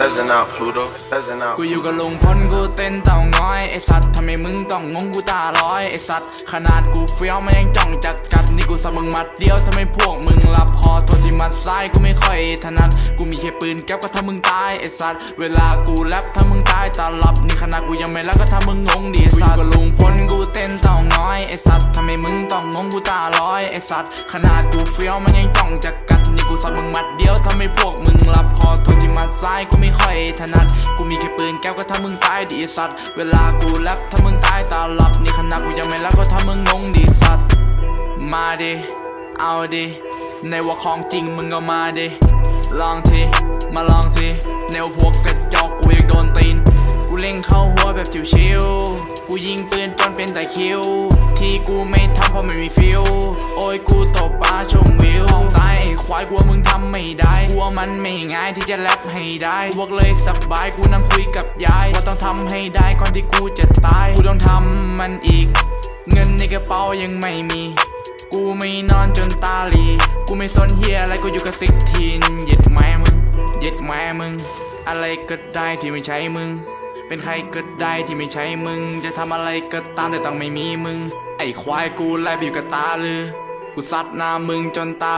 Pheasant out, Pluto. Pheasant out. กูอยู่กับลุงพลกูเต้นเต่าง้อยไอสัตว์ทำไมมึงต้องงงกูตาลอยไอสัตว์ขนาดกูเฟี้ยวมันยังจ้องจัดกัดนี่กูสะมึงมัดเดียวทำไมพวกมึงหลับคอโทษที่มัดซ้ายกูไม่ค่อยถนัดกูมีแค่ปืนแก๊ปก็ทำมึงตายไอสัตว์เวลากูแรปถ้ามึงตายตาหลับนี่ขนาดกูยังไม่รักก็ทำมึงงงดิไอ้สัตว์กูอยู่กับลุงพลกูเต้นเต่าง้อยไอสัตว์ทำไมมึงต้องงงกูตาลอยไอสัตว์ขนาดกูเฟี้ยวมันยังจ้องจัดกัดนี่กูสะมึงมัดเดียวทำไมพวกมึง ซ้ายกูไม่ค่อยถนัด กูมีแค่ปืนแก้วก็ทำมึงตายดิไอ้สัตว์ เวลากูแรปถ้ามึงตายตาหลับ นี่ขนาดกูยังไม่รักก็ทำมึงงงดิสัตว์ มาดิ เอาดิ ในว่าของจริงมึงก็มาดิ ลองที มาลองที แนวพวกกระจอกกูอยากโดนตีน กูเล็งเข้าหัวแบบชิวๆ กูยิงปืนจนเป็นแต่คิว ที่กูไม่ทำเพราะไม่มีฟิล โอ้ยกูตบปลาชมวิวห้องตายไอ้ายกลัวมึงทำไม่ได้กลัวมันไม่ง่ายที่จะแรปให้ได้บอกเลยสบายกูนั่งคุยกับยายว่าต้องทำให้ได้ก่อนที่กูจะตายกูต้องทำมันอีก เงินในกระเป๋ายังไม่มี กูไม่นอนจนตาหลี กูไม่สนเฮียอะไรกูอยู่กับสิกทีนเย็ดแม่มึงเย็ดแม่มึง อะไรก็ได้ที่ไม่ใช่มึง เป็นใครก็ได้ที่ไม่ใช่มึง จะทำอะไรก็ตามแต่ต้องไม่มีมึง ไอ้ควายกูไล่ไปอยู่กับตาลือ กูซัดหน้ามึงจนตา